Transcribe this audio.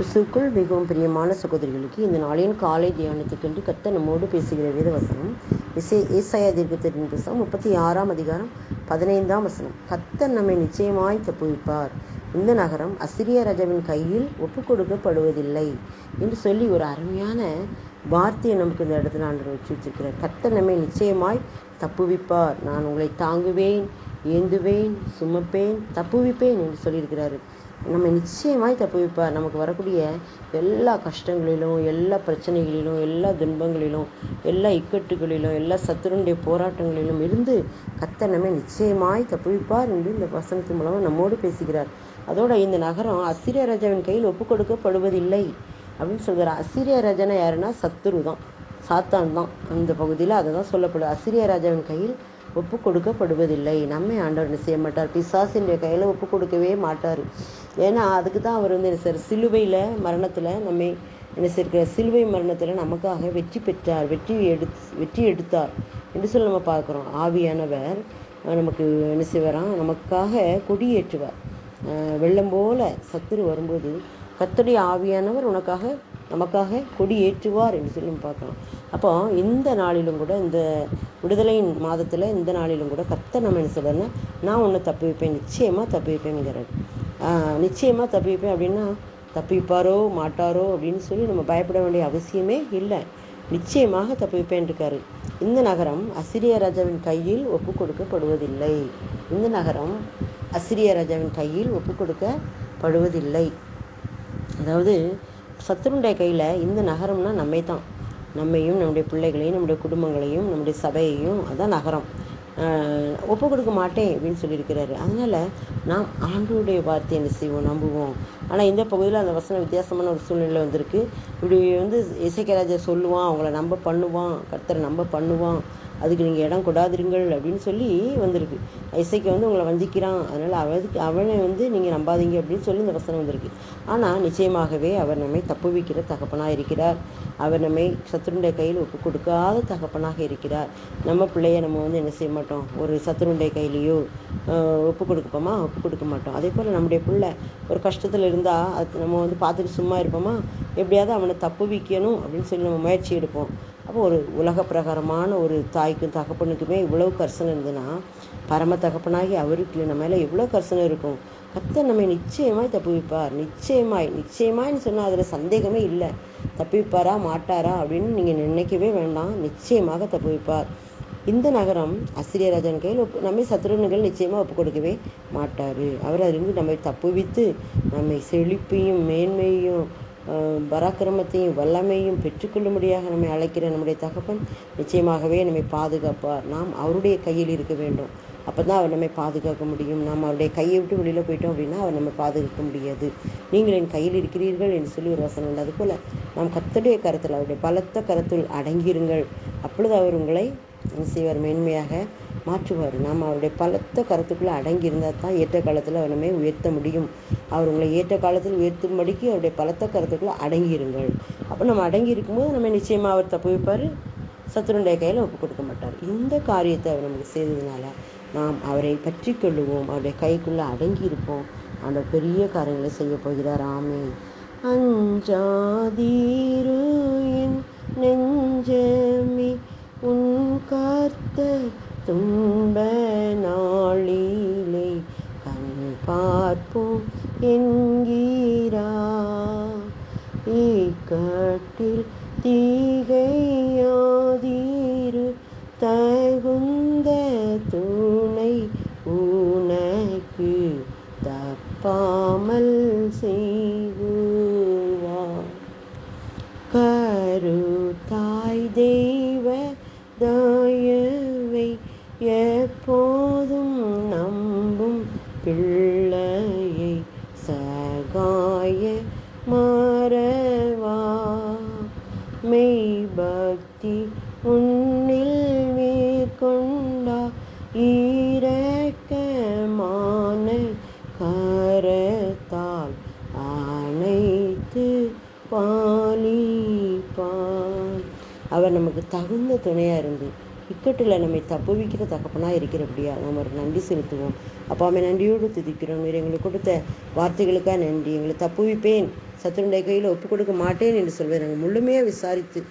கிறிஸ்துவுக்குள் மிகவும் பிரியமான சகோதரிகளுக்கு இந்த நாளின் காலை தியானத்துக்கென்று கத்த நம்மோடு பேசுகிற வேத வசனம் இசை ஏசாயா தீர்க்கத்தின் புஸ்தகம் முப்பத்தி ஆறாம் அதிகாரம் பதினைந்தாம் வசனம். கத்தர் நம்மை நிச்சயமாய் தப்புவிப்பார். இந்த நகரம் அசிரிய ராஜாவின் கையில் ஒப்பு கொடுக்கப்படுவதில்லை என்று சொல்லி ஒரு அருமையான வார்த்தையை நமக்கு இந்த இடத்துல ஆண்டு வச்சு வச்சிருக்கிறார். கத்தர் நம்மை நிச்சயமாய் தப்புவிப்பார். நான் உங்களை தாங்குவேன் ஏந்துவேன் சுமப்பேன் தப்புவிப்பேன் என்று சொல்லியிருக்கிறாரு. நம்ம நிச்சயமாய் தப்புவிப்பார் நமக்கு வரக்கூடிய எல்லா கஷ்டங்களிலும் எல்லா பிரச்சனைகளிலும் எல்லா துன்பங்களிலும் எல்லா இக்கட்டுகளிலும் எல்லா சத்துருடைய போராட்டங்களிலும் இருந்து கத்த நம்ம நிச்சயமாய் தப்புவிப்பார் என்று இந்த வசனத்தின் மூலமாக நம்மோடு பேசுகிறார். அதோட இந்த நகரம் அசிரிய ராஜாவின் கையில் ஒப்பு கொடுக்கப்படுவதில்லை அப்படின்னு சொல்கிறார் அசிரிய ராஜானா யாருன்னா சத்துரு தான் சாத்தான் தான். அந்த பகுதியில் அதை தான் சொல்லப்படுது. அசிரிய ராஜாவின் கையில் ஒப்பு கொடுக்கப்படுவதில்லை நம்மை ஆண்டவர் என்ன செய்ய மாட்டார்? பிசாசிൻ്റെ கையில் ஒப்பு கொடுக்கவே மாட்டார். ஏன்னா அதுக்கு தான் அவர் வந்து என்ன சார் சிலுவையில் மரணத்தில் நம்மை என்ன செய்கிற சிலுவை மரணத்தில் நமக்காக வெற்றி பெற்றார். வெற்றி எடுத்து வெற்றி எடுத்தார். என்று சொல்லி நம்ம பார்க்குறோம். ஆவியானவர் நமக்கு என்ன செய்வாராம்? நமக்காக கொடியேற்றுவார். வெள்ளம் போல சத்துரு வரும்போது கத்தடி ஆவியானவர் உனக்காக நமக்காக கொடி ஏற்றுவார் என்று சொல்லி பார்க்கலாம். அப்போ இந்த நாளிலும் கூட இந்த விடுதலையின் மாதத்தில் இந்த நாளிலும் கூட கத்த நம்ம என்ன சொல்கிறேன்னா நான் உன்னை தப்பி வைப்பேன் நிச்சயமாக தப்பி வைப்பேங்கிறார் நிச்சயமாக தப்பி வைப்பேன் அப்படின்னா தப்பிப்பாரோ மாட்டாரோ அப்படின்னு சொல்லி நம்ம பயப்பட வேண்டிய அவசியமே இல்லை. நிச்சயமாக தப்பி வைப்பேன் இருக்காரு. இந்த நகரம் அசிரிய ராஜாவின் கையில் ஒப்பு கொடுக்கப்படுவதில்லை. இந்த நகரம் அசிரிய ராஜாவின் கையில் ஒப்பு கொடுக்கப்படுவதில்லை. அதாவது சத்துருடைய கையில் இந்த நகரம்னா நம்மை தான் நம்மையும் நம்முடைய பிள்ளைகளையும் நம்முடைய குடும்பங்களையும் நம்முடைய சபையையும் அதான் நகரம். ஒப்பு கொடுக்க மாட்டேன் அப்படின்னு சொல்லியிருக்கிறாரு. அதனால் நாம் ஆண்டோடைய வார்த்தை என்ன செய்வோம் நம்புவோம். ஆனால் இந்த பகுதியில் அந்த வசனம் வித்தியாசமான ஒரு சூழ்நிலை வந்திருக்கு. இப்படி வந்து இசைக்கராஜா சொல்லுவான் அவங்கள நம்ப பண்ணுவான் கர்த்தரை நம்ப பண்ணுவான் அதுக்கு நீங்கள் இடம் கொடாதிருங்கள் அப்படின்னு சொல்லி வந்திருக்கு. இசைக்கு வந்து உங்களை வஞ்சிக்கிறான் அதனால் அவதுக்கு அவனை வந்து நீங்கள் நம்பாதீங்க அப்படின்னு சொல்லி இந்த வசனம் வந்திருக்கு. ஆனால் நிச்சயமாகவே அவர் நம்மை தப்புவிக்கிற தகப்பனாக இருக்கிறார். அவர் நம்மை சத்துருடைய கையில் ஒப்பு கொடுக்காத தகப்பனாக இருக்கிறார். நம்ம பிள்ளைய நம்ம வந்து என்ன செய்ய மாட்டோம். ஒரு சத்துருண்டை கையிலையோ ஒப்பு கொடுப்போமா ஒப்பு கொடுக்க மாட்டோம். அதே போல் நம்முடைய பிள்ளை ஒரு கஷ்டத்தில் இருந்தால் அது நம்ம வந்து பார்த்துட்டு சும்மா இருப்போமா? எப்படியாவது அவனை தப்பு வைக்கணும் அப்படின்னு சொல்லி நம்ம முயற்சி எடுப்போம். அப்போ ஒரு உலக பிரகாரமான ஒரு தாய்க்கும் தகப்பனுக்குமே இவ்வளவு கர்சனை இருந்ததுன்னா பரம தகப்பனாகி அவருக்கு நம்ம மேலே எவ்வளோ கர்சனை இருக்கும்? கத்த நம்மை நிச்சயமாய் தப்புவிப்பார் நிச்சயமாய் நிச்சயமாய்னு சொன்னால் அதில் சந்தேகமே இல்லை. தப்புவிப்பாரா மாட்டாரா? அப்படின்னு நீங்கள் நினைக்கவே வேண்டாம். நிச்சயமாக தப்புவிப்பார் இந்த நகரம் அசிரியராஜன் கையில் ஒப்பு நம்மை சத்ருனுகள் நிச்சயமாக ஒப்பு கொடுக்கவே மாட்டார். அவர் அதிலிருந்து நம்மை தப்புவித்து நம்மை செழிப்பையும் மேன்மையும் பராக்கிரமத்தையும் வல்லமையும் பெற்றுக்கொள்ளும்படியாக நம்மை அழைக்கிற நம்முடைய தகப்பன் நிச்சயமாகவே நம்மை பாதுகாப்பார். நாம் அவருடைய கையில் இருக்க வேண்டும். அப்போ தான் அவர் நம்மை பாதுகாக்க முடியும். நாம் அவருடைய கையை விட்டு வெளியில் போயிட்டோம் அப்படின்னா அவர் நம்மை பாதுகாக்க முடியாது. நீங்கள் என் கையில் இருக்கிறீர்கள் என்று சொல்லி ஒரு வசனம் உண்டு அதுபோல் நாம் கத்துடைய கருத்தில் அவருடைய பலத்த கருத்தில் அடங்கியிருங்கள். அப்பொழுது அவர் உங்களை ரிசீவர் மேன்மையாக மாற்றுவார். நாம் அவருடைய பலத்த கருத்துக்குள்ளே அடங்கி இருந்தால் தான் ஏற்ற காலத்தில் அவர் உயர்த்த முடியும். அவர் உங்களை ஏற்ற காலத்தில் உயர்த்தும்படிக்கு அவருடைய பலத்த கருத்துக்குள்ளே அடங்கியிருங்கள். அப்போ நம்ம அடங்கி இருக்கும்போது நம்ம நிச்சயமாக அவர் தப்பு வைப்பார். சத்துருடைய கையில் ஒப்பு கொடுக்க மாட்டார். இந்த காரியத்தை அவர் நமக்கு செய்ததுனால நாம் அவரை பற்றி கொள்ளுவோம். அவருடைய கைக்குள்ளே அடங்கி இருப்போம் அந்த பெரிய காரியங்களை செய்ய போகிறார். ஆமே அஞ்சாதீரு என் நெஞ்சமே. உன் கர்த்த துன்ப நாளிலே கண் பார்ப்போம் என்கிறா. இக்கட்டில் தீகையாதீரு தகுந்த துணை உனக்கு தப்பாமல் செய். போதும் நம்பும் பிள்ளையை சகாய மாறவா. மெய் பக்தி உன்னில் மேற்கொண்டா ஈரக்கமான கரத்தால் அனைத்து பாலிப்பான். அவர் நமக்கு தகுந்த துணையாக இருந்து இக்கட்டில் நம்மை தப்புவிக்கிற தகப்பனாக இருக்கிறபடியா நம்ம ஒரு நன்றி செலுத்துவோம். அப்பாமே நன்றியோடு துதிக்கிறோம். நீர் எங்களுக்கு கொடுத்த வார்த்தைகளுக்காக நன்றி. எங்களை தப்புவிப்பேன். சத்துருடைய கையில் ஒப்பு கொடுக்க மாட்டேன் என்று சொல்வேன் நாங்கள் முழுமையாக விசாரித்து